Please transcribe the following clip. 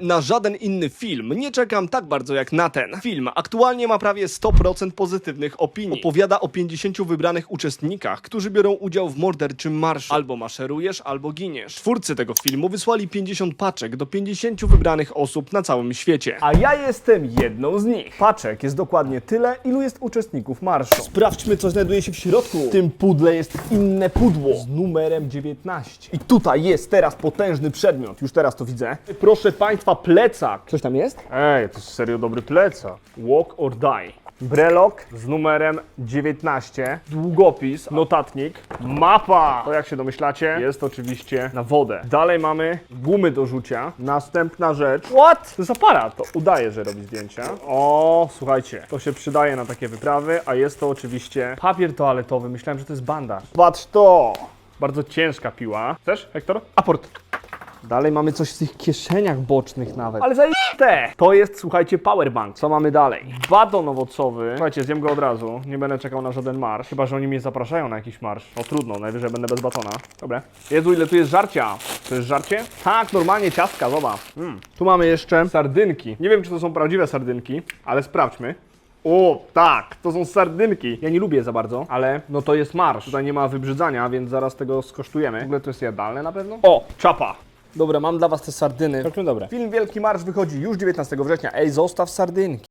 Na żaden inny film nie czekam tak bardzo jak na ten. Film aktualnie ma prawie 100% pozytywnych opinii. Opowiada o 50 wybranych uczestnikach, którzy biorą udział w morderczym marszu. Albo maszerujesz, albo giniesz. Twórcy tego filmu wysłali 50 paczek do 50 wybranych osób na całym świecie. A ja jestem jedną z nich. Paczek jest dokładnie tyle, ilu jest uczestników marszu. Sprawdźmy, co znajduje się w środku. W tym pudle jest inne pudło z numerem 19. I tutaj jest teraz potężny przedmiot. Już teraz to widzę. Proszę Państwa, plecak. Coś tam jest? Ej, to jest serio dobry plecak. Walk or die. Brelok z numerem 19, długopis, notatnik, mapa. To jak się domyślacie, jest oczywiście na wodę. Dalej mamy gumy do rzucia. Następna rzecz. What? To jest aparat. To udaje, że robi zdjęcia. O, słuchajcie, to się przydaje na takie wyprawy, a jest to oczywiście papier toaletowy. Myślałem, że to jest bandaż. Patrz to! Bardzo ciężka piła. Chcesz, Hektor? Aport. Dalej mamy coś w tych kieszeniach bocznych nawet. Ale zajebiste! To jest, słuchajcie, powerbank. Co mamy dalej? Baton owocowy. Słuchajcie, zjem go od razu. Nie będę czekał na żaden marsz. Chyba, że oni mnie zapraszają na jakiś marsz. No trudno, najwyżej będę bez batona. Dobra. Jezu, ile tu jest żarcia. To jest żarcie? Tak, normalnie ciastka, zobacz. Mm. Tu mamy jeszcze sardynki. Nie wiem, czy to są prawdziwe sardynki, ale sprawdźmy. O, tak, to są sardynki. Ja nie lubię za bardzo, ale no to jest marsz. Tutaj nie ma wybrzydzania, więc zaraz tego skosztujemy. W ogóle to jest jadalne na pewno? O, czapa. Dobra, mam dla was te sardyny. Całkiem dobre. Film Wielki Marsz wychodzi już 19 września. Ej, zostaw sardynki.